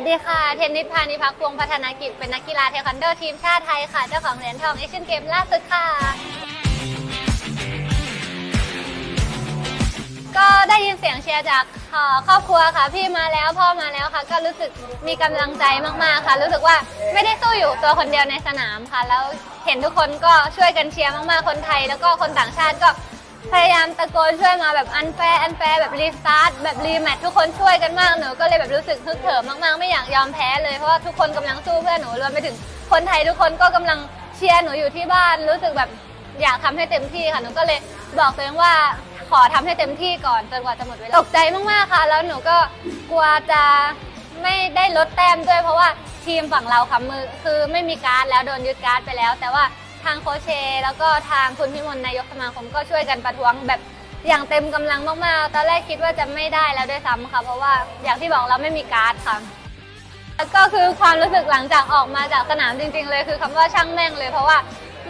สวัสดีค่ะเทนนิสพานิพักพวงพัฒนากิจเป็นนักกีฬาเทควันโดทีมชาติไทยค่ะ เจ้าของเหรียญทองเอเชียนเกมล่าสุดค่ะ ก็ได้ยินเสียงเชียร์จากครอบครัวค่ะ พี่มาแล้วพ่อมาแล้วค่ะ ก็รู้สึกมีกำลังใจมากๆค่ะ รู้สึกว่าไม่ได้สู้อยู่ตัวคนเดียวในสนามค่ะ แล้วเห็นทุกคนก็ช่วยกันเชียร์มากๆคนไทย แล้วก็คนต่างชาติก็ พยายามตะโกนช่วยมาแบบอันแฟร์อันแฟร์แบบรีสตาร์ทแบบรีแมททุกคนช่วยกันมากหนูก็เลยแบบรู้สึกฮึกเหิมมากๆไม่อยากยอมแพ้เลยเพราะว่าทุกคนกำลังสู้เพื่อหนูรวมไปถึงคนไทยทุกคนก็กำลังเชียร์หนูอยู่ที่บ้านรู้สึกแบบอยากทำให้เต็มที่ค่ะหนูก็เลยบอกตัวเองว่าขอทำให้เต็มที่ก่อนจนกว่าจะหมดเวลาตกใจมากๆค่ะ แล้วหนูก็กลัวจะไม่ได้ลดแต้มด้วย เพราะว่าทีมฝั่งเราค่ะมือคือไม่มีการ์ดแล้วโดนยึดการ์ดไปแล้ว แต่ว่า ทางโคชเช แล้วก็ทางคุณพิมลนายกสมาคมก็ช่วยกันประท้วงแบบอย่างเต็มกำลังมากๆ ตอนแรกคิดว่าจะไม่ได้แล้วด้วยซ้ำค่ะ เพราะว่าอย่างที่บอกเราไม่มีการ์ดค่ะ ก็คือความรู้สึกหลังจากออกมาจากสนามจริง ๆ เลยคือคำว่าช่างแม่งเลยเพราะว่า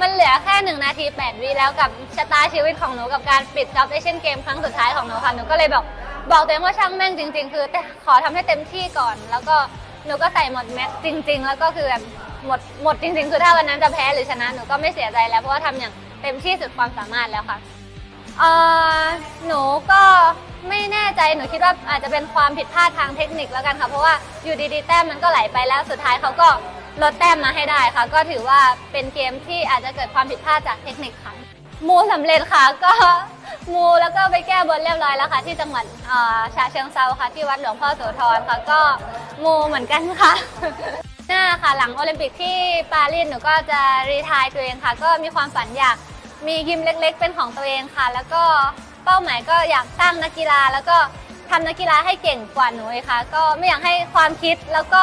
มันเหลือแค่หนึ่งนาที 8 วิแล้วกับชะตาชีวิตของหนูกับการปิดจ็อบเอเชียนเกมครั้งสุดท้ายของหนูค่ะหนูก็เลยบอกบอกตัวเองว่าช่างแม่งจริง ๆ คือขอทำให้เต็มที่ก่อน แล้วก็ หนูก็ใส่หมดแม็กซ์จริง ๆ แล้วก็คือแบบหมดหมดจริง ๆ คือถ้าวันนั้นจะแพ้หรือชนะหนูก็ไม่เสียใจแล้วเพราะว่าทำอย่างเต็มที่สุดความสามารถแล้วค่ะเออหนูก็ไม่แน่ใจหนูคิดว่าอาจจะเป็นความผิดพลาดทางเทคนิคแล้วกันค่ะ เพราะว่าอยู่ดีๆแต้มมันก็ไหลไปแล้วสุดท้ายเขาก็ลดแต้มมาให้ได้ค่ะ ก็ถือว่าเป็นเกมที่อาจจะเกิดความผิดพลาดจากเทคนิคค่ะ มูสำเร็จค่ะก็มูแล้วก็ไปแก้บนเรียบร้อยแล้วค่ะ ที่จังหวัดเอ่อฉะเชิงเซาค่ะ ที่วัดหลวงพ่อโสธรค่ะ ก็มูเหมือนกันค่ะหน้าค่ะหลังโอลิมปิกที่ปารีสหนูก็จะรีทายตัวเองค่ะ ก็มีความฝันอยากมียิมเล็ก ๆ เป็นของตัวเองค่ะ แล้วก็เป้าหมายก็อยากสร้างนักกีฬา แล้วก็ทำนักกีฬาให้เก่งกว่าหนูค่ะ ก็ไม่อยากให้ความคิดแล้วก็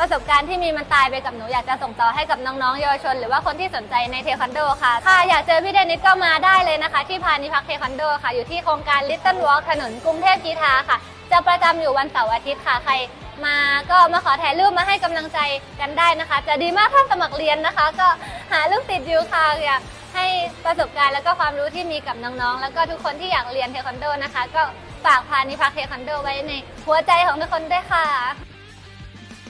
ประสบการณ์ที่มีมันตายไปกับหนูอยากจะส่งต่อให้กับน้องๆเยาวชน หรือว่าคนที่สนใจในเทควันโดค่ะ ค่ะ อยากเจอพี่เดนิสก็มาได้เลยนะคะ ที่พานิพักเทควันโดค่ะ อยู่ที่โครงการ Little Walk ถนนกรุงเทพกีทาค่ะ จะประจำอยู่วันเสาร์อาทิตย์ค่ะ ใครมาก็มาขอถ่ายรูปมาให้กำลังใจกันได้นะคะ จะดีมากถ้าสมัครเรียนนะคะ ก็หาลูกติดอยู่ค่ะอยากให้ประสบการณ์แล้วก็ความรู้ที่มีกับน้องๆ แล้วก็ทุกคนที่อยากเรียนเทควันโดนะคะ ก็ฝากพานิพักเทควันโดไว้ในหัวใจของทุกคนด้วยค่ะ